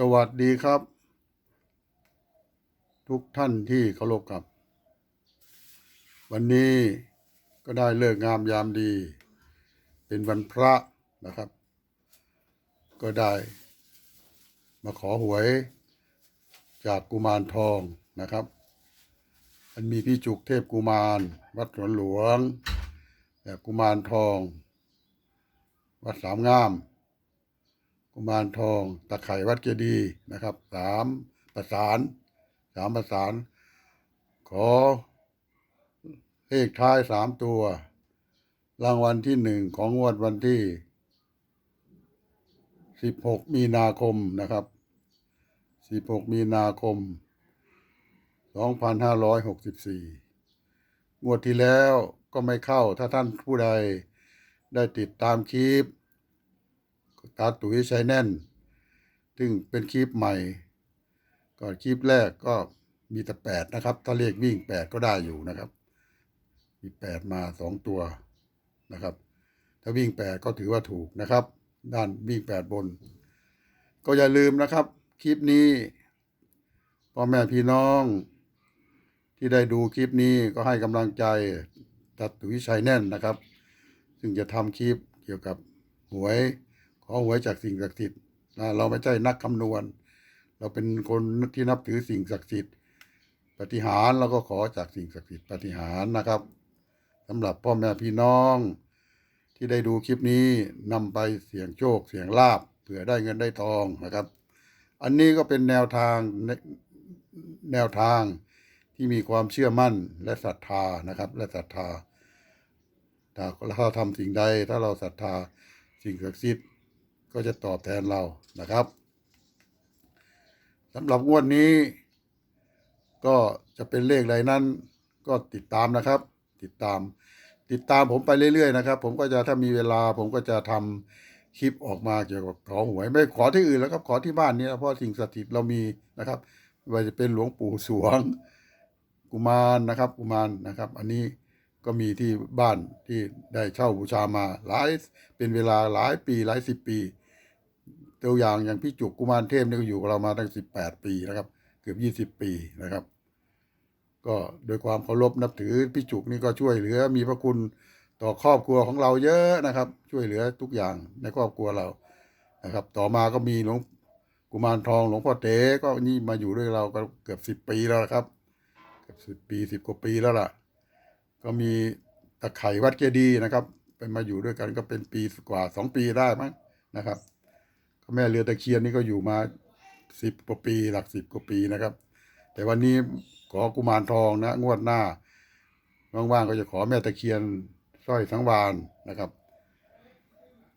สวัสดีครับ ทุกท่านที่เคารพครับ วันนี้ก็ได้เลิกงามยามดี เป็นวันพระนะครับ ก็ได้ มาขอหวยจากกุมารทองนะครับ มันมีพี่จุกเทพกุมาร วัดสวนหลวงและกุมารทอง วัดสามงาม กุมารทองตะไคร่วัดเจดีย์นะครับสามประสานสามประสาน ขอเลขท้ายสามตัว รางวัลที่หนึ่งของงวดวันที่สิบหกมีนาคมนะครับสิบหกมีนาคมสองพันห้าร้อยหกสิบสี่งวดที่แล้วก็ไม่เข้าถ้าท่านผู้ใดได้ติดตามคลิป ตาตุ๋ยใช้แน่น ซึ่งเป็นคลิปใหม่ก็คลิปแรกก็มีแต่แปดนะครับ ถ้าเรียกวิ่งแปดก็ได้อยู่นะครับ มีแปดมาสองตัวนะครับ ถ้าวิ่งแปดก็ถือว่าถูกนะครับ ด้านวิ่งแปดบน ก็อย่าลืมนะครับ คลิปนี้พ่อแม่พี่น้อง ที่ได้ดูคลิปนี้ก็ให้กำลังใจตัดตุ๋ยชัยแน่นนะครับ ซึ่งจะทำคลิปเกี่ยวกับหวย ขอหวยจากสิ่งศักดิ์สิทธิ์เราไม่ใช่นักคำนวณ เราเป็นคนที่นับถือสิ่งศักดิ์สิทธิ์ปฏิหารเราก็ขอจากสิ่งศักดิ์สิทธิ์ปฏิหารนะครับสำหรับพ่อแม่พี่น้อง ที่ได้ดูคลิปนี้นำไปเสี่ยงโชค เสี่ยงลาบเผื่อได้เงินได้ทองนะครับ อันนี้ก็เป็นแนวทางแนวทางที่มีความเชื่อมั่นและศรัทธานะครับ และศรัทธาถ้าเราทำสิ่งใดถ้าเราศรัทธาสิ่งศักดิ์สิทธิ์ ก็จะตอบแทนเรานะครับสำหรับงวดนี้ ก็จะเป็นเลขอะไรนั้น ก็ติดตามนะครับ ติดตาม ติดตามผมไปเรื่อยๆนะครับ ผมก็จะถ้ามีเวลา ผมก็จะทำคลิปออกมาเกี่ยวกับขอหวย ไม่ขอที่อื่นแล้วครับขอที่บ้านนี้เพราะสิ่งศักดิ์สิทธิ์เรามีนะครับไว่าจะเป็นหลวงปู่สวงกุมารนะครับกุมารนะครับ อันนี้ ก็มีที่บ้านที่ได้เช่าบูชามาหลายเป็นเวลาหลายปีหลายสิบปีตัวอย่างอย่างพี่จุกกุมารเทพนี่ก็อยู่กับเรามาตั้งสิบแปดปีนะครับ เกือบยี่สิบปีนะครับ ก็โดยความเคารพนับถือพี่จุกนี่ก็ช่วยเหลือมีพระคุณต่อครอบครัวของเราเยอะนะครับ ช่วยเหลือทุกอย่างในครอบครัวเรานะครับ ต่อมาก็มีหลวงกุมารทองหลวงพ่อเต๋ก็นี่มาอยู่ด้วยเราก็เกือบสิบปีแล้วครับ เกือบสิบปีสิบกว่าปีแล้วล่ะ ก็มีตะไคร่วัดเจดีนะครับ เป็นมาอยู่ด้วยกันก็เป็นปีกว่าสองปีได้มั้งนะครับก็แม่เรือตะเคียนนี่ก็อยู่มาสิบกว่าปี หลักสิบกว่าปีนะครับ แต่วันนี้ขอกุมารทองนะ งวดหน้าว่างๆก็จะขอแม่ตะเคียนสร้อยสังวานนะครับ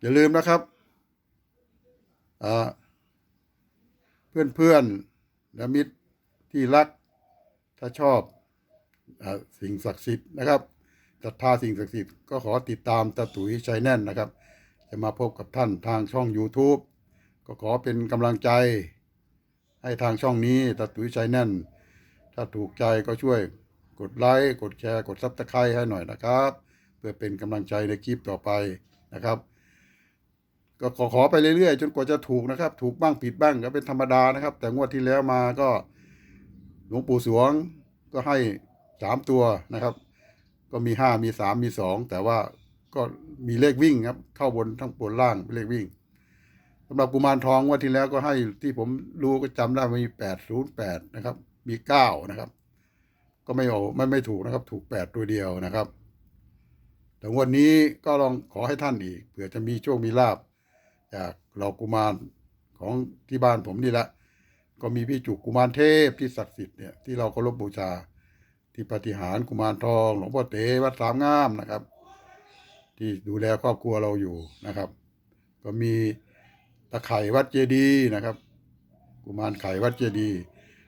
อย่าลืมนะครับเพื่อนๆและมิตรที่รักถ้าชอบ สิ่งศักดิ์สิทธิ์นะครับศรัทธาสิ่งศักดิ์สิทธิ์ก็ขอติดตามตาตุ๋ยใจแน่นนะครับ จะมาพบกับท่านทางช่อง YouTube ก็ขอเป็นกำลังใจ ให้ทางช่องนี้ตาตุ๋ยใจแน่น ถ้าถูกใจก็ช่วยกดไลค์กดแชร์กดซับสไครต์ให้หน่อยนะครับ เพื่อเป็นกำลังใจในคลิปต่อไปนะครับ ก็ขอขอไปเรื่อยๆ จนกว่าจะถูกนะครับ ถูกบ้างผิดบ้างก็เป็นธรรมดานะครับ แต่งวดที่แล้วมาก็หลวงปู่สวงก็ให้ สามตัวนะครับ ก็มีห้ามีสามมีสองแต่ว่าก็มีเลขวิ่งครับ เข้าบนทั้งบนล่างเป็นเลขวิ่งสำหรับกุมารทองวันที่แล้วก็ให้ที่ผมรู้ก็จำได้มีแปดศูนย์แปดนะครับ มีเก้านะครับ ก็ไม่โอาไม่ไม่ถูกนะครับ ถูกแปดตัวเดียวนะครับแต่วันนี้ก็ลองขอให้ท่านอีกเผื่อจะมีโชคมีลาบจากเหล่ากุมารของที่บ้านผมนี่แหละ ก็มีพี่จุกกุมารเทพที่ศักดิ์สิทธิ์เนี่ยที่เราเคารพบูชา ที่ปฏิหารกุมารทอง หลวงพ่อเต๋วัดสามงามนะครับ ที่ดูแลครอบครัวเราอยู่นะครับ ก็มีตะไคร่วัดเจดีนะครับ กุมารไข่วัดเจดี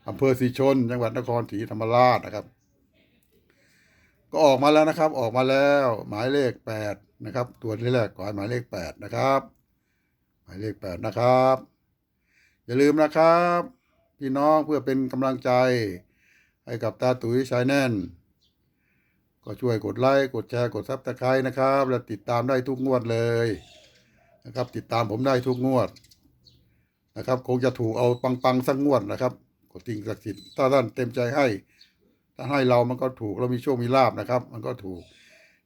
อำเภอศรีชน จังหวัดนครศรีธรรมราชนะครับ ก็ออกมาแล้วนะครับ ออกมาแล้ว หมายเลขแปดนะครับ ตัวที่แรกขอให้หมายเลขแปดนะครับ หมายเลขแปดนะครับ อย่าลืมนะครับ พี่น้องเพื่อเป็นกำลังใจ ให้กับตาตุ๋ยชายแน่น ก็ช่วยกดไลค์กดแชร์กดซับสไครต์นะครับ และติดตามได้ทุกงวดเลยนะครับ ติดตามผมได้ทุกงวดนะครับ คงจะถูกเอาปังๆสักงวดนะครับกดสิ่งศักดิ์สิทธิ์ถ้าท่านเต็มใจให้ ถ้าให้เรามันก็ถูกเรามีโชคมีลาบนะครับ มันก็ถูก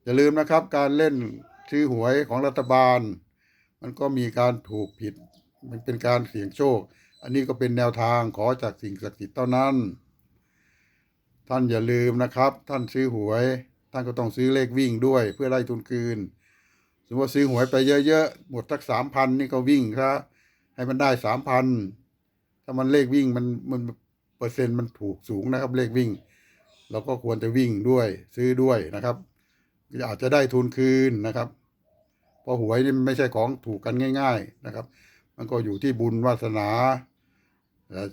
อย่าลืมนะครับ การเล่นซื้อหวยของรัฐบาล มันก็มีการถูกผิด มันเป็นการเสี่ยงโชค อันนี้ก็เป็นแนวทางขอจากสิ่งศักดิ์สิทธิ์เท่านั้น ท่านอย่าลืมนะครับ ท่านซื้อหวย ท่านก็ต้องซื้อเลขวิ่งด้วย เพื่อได้ทุนคืน สมมติว่าซื้อหวยไปเยอะๆหมดสักสามพันนี่ก็วิ่งซะให้มันได้สามพันถ้ามันเลขวิ่งมันมันเปอร์เซ็นต์มันถูกสูงนะครับ เลขวิ่ง เราก็ควรจะวิ่งด้วยซื้อด้วยนะครับอาจจะได้ทุนคืนนะครับเพราะหวยนี่ไม่ใช่ของถูกกันง่าย ๆนะครับ มันก็อยู่ที่บุญวาสนาและ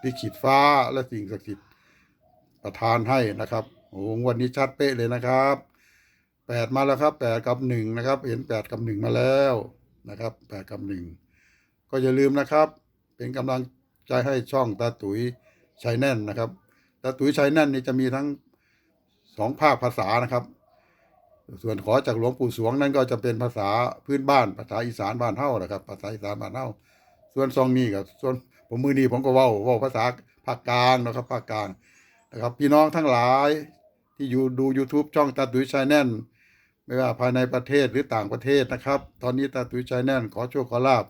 ที่ขีดฟ้าและสิ่งศักดิ์สิทธิ์ ประทานให้นะครับโอ้โหวันนี้ชัดเป๊ะเลยนะครับแปดมาแล้วครับแปดกับหนึ่งนะครับ เห็นแปดกับหนึ่งมาแล้วนะครับแปดกับหนึ่งก็อย่าลืมนะครับ เป็นกำลังใจให้ช่องตาตุ๋ยชัยแน่นนะครับตาตุ๋ยชัยแน่นนี่จะมีทั้งสองภาคภาษานะครับ ส่วนขอจากหลวงปู่สวงนั่นก็จะเป็นภาษาพื้นบ้านภาษาอีสานบ้านเฮานะครับ ภาษาอีสานบ้านเฮาส่วนซองนี้กับส่วนผมมือนีผมก็ว้าว้าภาษาภาคกลางนะครับภาคกลาง นะครับพี่น้องทั้งหลายที่อยู่ดู YouTube ช่องตาตุยชายแน่น ไม่ว่าภายในประเทศหรือต่างประเทศนะครับ ตอนนี้ตาตุยชายแน่น ขอโชคขอลาบ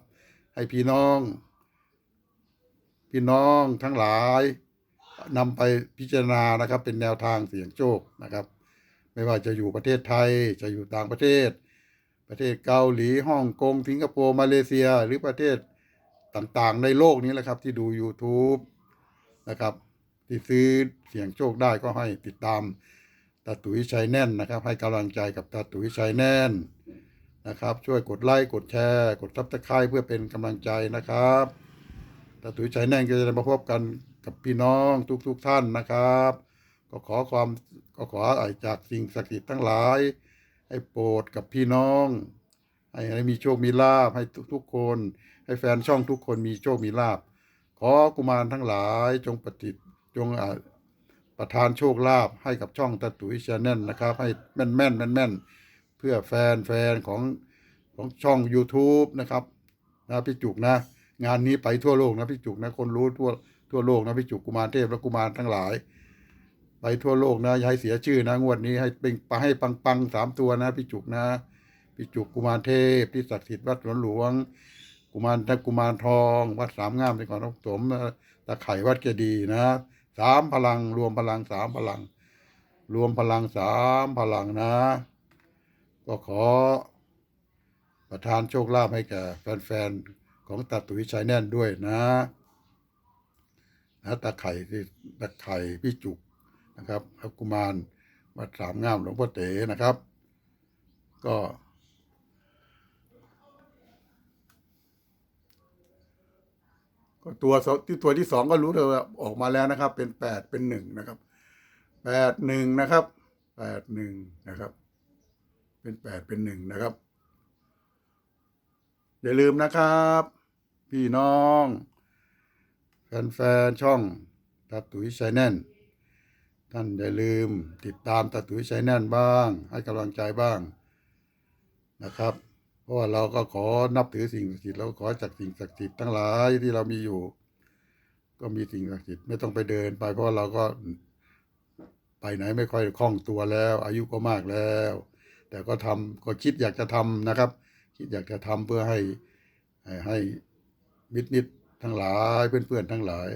ให้พี่น้อง พี่น้องทั้งหลายนำไปพิจารณานะครับ เป็นแนวทางเสี่ยงโชคนะครับ ไม่ว่าจะอยู่ประเทศไทยจะอยู่ต่างประเทศ ประเทศเกาหลีฮ่องกงสิงคโปร์มาเลเซียหรือประเทศต่างๆ ในโลกนี้แหละครับที่ดู YouTube นะครับ ที่ซื้อเสียงโชคได้ก็ให้ติดตามตาตุ๋ยชัยแน่นนะครับ ให้กำลังใจกับตาตุ๋ยชัยแน่นนะครับ ช่วยกดไลค์กดแชร์ กดซับสไครต์เพื่อเป็นกำลังใจนะครับตาตุ๋ยชัยแน่นก็จะได้มาพบกันกับพี่น้องทุกๆท่านนะครับ ก็ขอความก็ขอไอจากสิ่งศักดิ์สิทธิ์ทั้งหลาย ให้โปรดกับพี่น้องให้ให้มีโชค มีลาภให้ทุกๆคน ให้แฟนช่องทุกคนมีโชค มีลาภขอกุมารทั้งหลายจงปฏิ จงอ่าประทานโชคลาภให้กับช่องตะตุ๋ยชาแนลนะครับ ให้แม่นแม่นแม่นแม่นเพื่อแฟนแฟนของของช่อง YouTube นะครับนะพี่จุกนะ งานนี้ไปทั่วโลกนะพี่จุกนะคนรู้ทั่วทั่วโลกนะพี่จุกกุมารเทพและกุมารทั้งหลาย ไปทั่วโลกนะอย่าให้เสียชื่อนะงวดนี้ให้เป็นไปให้ปังปังๆสามตัวนะพี่จุกนะพี่จุกกุมารเทพที่ศักดิ์สิทธิ์วัดสวนหลวง กุมารตะกุมารทอง วัดสามงามในก่อนน้องสมตะไข่วัดเจดีนะ สามพลัง รวมพลังสามพลัง รวมพลังสามพลังนะ ก็ขอประทานโชคลาภให้แก่แฟนๆ ของตาตุ๋ยชายแน่นด้วยนะนะตาไข่ที่ตาไข่พี่จุกนะครับครับกุมารวัดสามงามหลวงพ่อเต๋นะครับ ก็ ตัวที่ตัวที่สองก็รู้เลยว่าออกมาแล้วนะครับ เป็นแปดเป็นหนึ่งนะครับแปดหนึ่งนะครับแปดหนึ่งนะครับ เป็นแปดเป็นหนึ่งนะครับ อย่าลืมนะครับ พี่น้องแฟนๆช่องตาตุ๋ยชายแน่น ท่านอย่าลืมติดตามตาตุ๋ยชายแน่นบ้าง ให้กำลังใจบ้างนะครับ ราะว่าเราก็ขอนับถือสิ่งศักดิ์สิทธิ์เราขอจากสิ่งศักดิ์สิทธิ์ทั้งหลายที่เรามีอยู่ ก็มีสิ่งศักดิ์สิทธิ์ไม่ต้องไปเดินไป เพราะเราก็ไปไหนไม่ค่อยคล่องตัวแล้ว อายุก็มากแล้ว แต่ก็ทำก็คิดอยากจะทำนะครับ คิดอยากจะทำเพื่อให้ให้ใหมิตรมิตรทั้งหลายเพื่อนๆทั้งหลาย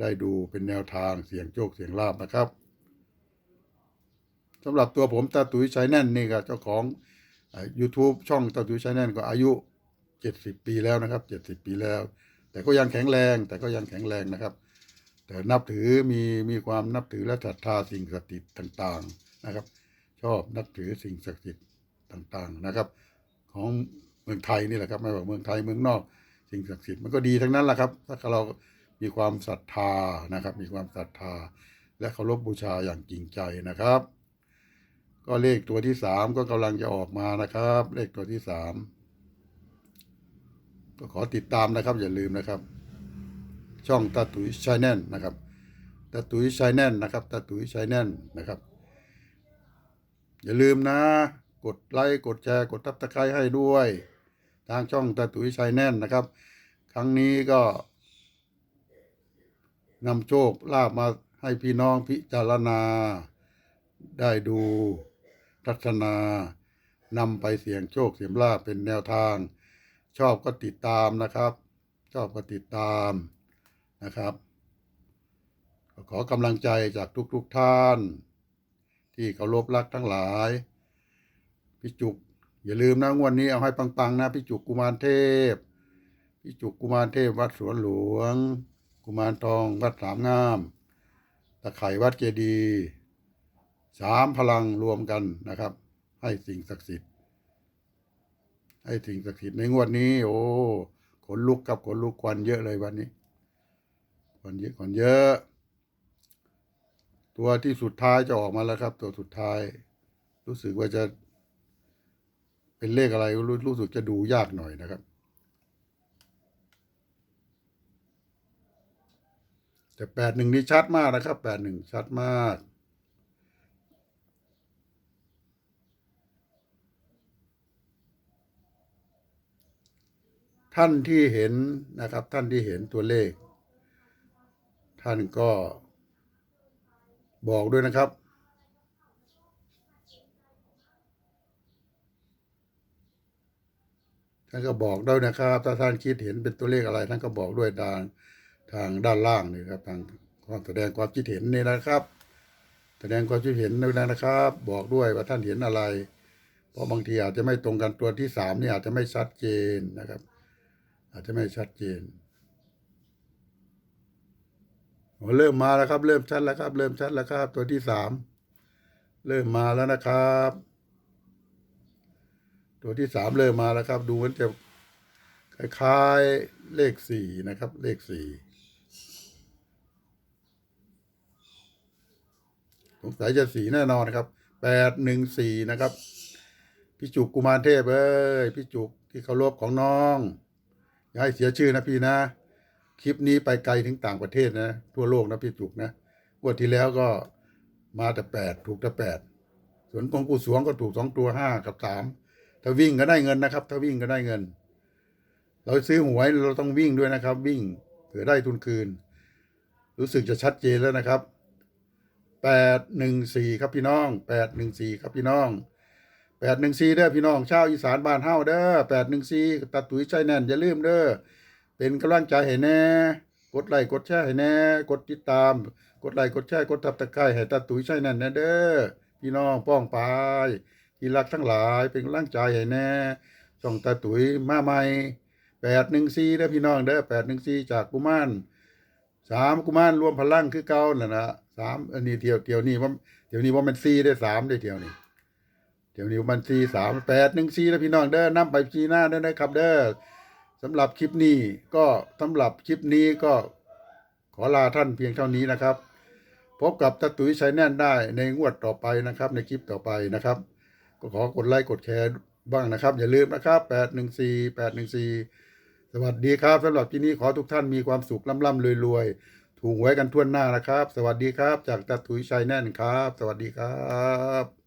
ได้ดูเป็นแนวทางเสียงโชคเสียงลาบนะครับสำหรับตัวผมตาตุ๋ยชัยแน่นนี่ก็เจ้าของ ยูทูบช่องตาตุ๋ยชัยแน่นก็อายุเจ็ดสิบปีแล้วนะครับเจ็ดสิบปีแล้ว แต่ก็ยังแข็งแรง แต่ก็ยังแข็งแรงนะครับ แต่นับถือมีมีความนับถือและศรัทธาสิ่งศักดิ์สิทธิ์ต่างๆนะครับ ชอบนับถือสิ่งศักดิ์สิทธิ์ต่างๆนะครับ ของเมืองไทยนี่แหละครับไม่ว่าเมืองไทยเมืองนอก สิ่งศักดิ์สิทธิ์มันก็ดีทั้งนั้นแหละครับ ถ้าเรามีความศรัทธานะครับ มีความศรัทธาและเคารพบูชาอย่างจริงใจนะครับ ก็เลขตัวที่สามก็กำลังจะออกมานะครับ เลขตัวที่สามก็ขอติดตามนะครับ อย่าลืมนะครับ ช่องตาตุยชายแน่นนะครับตาตุยชายแน่นนะครับตาตุยชายแน่นนะครับ อย่าลืมนะ กดไลค์กดแชร์กดทับตะไคร้ให้ด้วย ทางช่องตาตุยชายแน่นนะครับใรั้งนี้ก็นำโชคลาภมาให้พี่น้องพิจารณาได้ดู ทัศนานำไปเสี่ยงโชคเสี่ยงลาภเป็นแนวทาง ชอบก็ติดตามนะครับ ชอบก็ติดตามนะครับ ขอกำลังใจจากทุกๆทท่าน ที่เคารพรักทั้งหลายพี่จุกอย่าลืมนะงวดนี้เอาให้ปังๆนะพี่จุกกุมารเทพพี่จุกกุมารเทพวัดสวนหลวง กุมารทองวัดสามงาม ตะไคร่วัดเจดีย์ สามพลังรวมกันนะครับ ให้สิ่งศักดิ์สิทธิ์ ให้สิ่งศักดิ์สิทธิ์ในงวดนี้ โอ้ขนลุกกับขนลุกควันเยอะเลยวันนี้ควันเยอะควันเยอะ ตัวที่สุดท้ายจะออกมาแล้วครับ ตัวสุดท้าย รู้สึกว่าจะ เป็นเลขอะไรรู้รู้สึกจะดูยากหน่อยนะครับ แต่แปดหนึ่งนี่ชัดมากนะครับแปดหนึ่งชัดมาก ท่านที่เห็นนะครับ ท่านที่เห็นตัวเลข ท่านก็บอกด้วยนะครับ ท่านก็บอกด้วยนะครับ ถ้าท่านคิดเห็นเป็นตัวเลขอะไร ท่านก็บอกด้วยทางทางด้านล่างนี่ครับทางความแสดงความคิดเห็นนี่นะครับ แสดงความคิดเห็นด้วยนะครับ บอกด้วยว่าท่านเห็นอะไร เพราะบางทีอาจจะไม่ตรงกันตัวที่สามนี่อาจจะไม่ชัดเจนนะครับ อาจจะไม่ชัดเจนเริ่มมาแล้วครับ เริ่มชัดแล้วครับ เริ่มชัดแล้วครับ ตัวที่สามเริ่มมาแล้วนะครับ ตัวที่สามเริ่มมาแล้วครับ ดูมันจะคล้ายๆเลขสี่นะครับ เลขสี่สงสัยจะสีแน่นอนนครับแปดหนึ่งสี่นะครับ พี่จุกกุมารเทพเอ้ยพี่จุกที่เคารพของน้อง อย่าให้เสียชื่อนะพี่นะ คลิปนี้ไปไกลถึงต่างประเทศนะ ทั่วโลกนะพี่จุกนะงวดที่แล้วก็มาแต่แปดถูกแต่แปดส่วนปงปู่สวงก็ถูกสองตัวห้ากับสามถ้าวิ่งก็ได้เงินนะครับ ถ้าวิ่งก็ได้เงิน เราซื้อหวยเราต้องวิ่งด้วยนะครับ วิ่งเผื่อได้ทุนคืน รู้สึกจะชัดเจนแล้วนะครับแปดหนึ่งสี่ครับพี่น้องแปดหนึ่งสี่ครับพี่น้อง แปดหนึ่งสี่เด้อพี่น้องชาวอีสานบ้านเฮาเด้อแปดหนึ่งสี่ตัดตุ๋ยใจแน่นอย่าลืมเด้อเป็นกำลังใจให้แน่ กดไลค์กดแชร์ให้แน่ กดติดตาม กดไลค์กดแชร์กดทับตะไคร้ให้ตัดตุ๋ยใจแน่นนะเด้อพี่น้องป้องปายที่รักทั้งหลายเป็นกำลังใจให้แน่ช่องตาตุ๋ยมาใหม่แปดหนึ่งสี่เด้อพี่น้องเด้อแปดหนึ่งสี่จากกุมารสามกุมารรวมพลังคือเก่าน่ะนะสามอันนี้เที่ยวเที่ยวนี้ว่าเที่ยวนี้ว่ามันสี่ได้สามได้เที่ยวนี้ เที่ยวนี้มันสีสามแปดหนึ่งสี่แล้วพี่น้องเด้อนับไปจีหน้าเด้อนะครับ เด้อสำหรับคลิปนี้ก็สำหรับคลิปนี้ก็ขอลาท่านเพียงเท่านี้นะครับ พบกับตาตุ๋ยชายแน่นได้ในงวดต่อไปนะครับ ในคลิปต่อไปนะครับ ก็ขอกดไลค์กดแชร์บ้างนะครับ อย่าลืมนะครับแปดหนึ่งสี่แปดหนึ่งสี่สวัสดีครับสำหรับที่นี้ขอทุกท่านมีความสุขล่ำล่ำรวยรวยๆถูกไว้กันทั่วหน้านะครับ สวัสดีครับ จากตาถุยชัยแน่นครับ สวัสดีครับ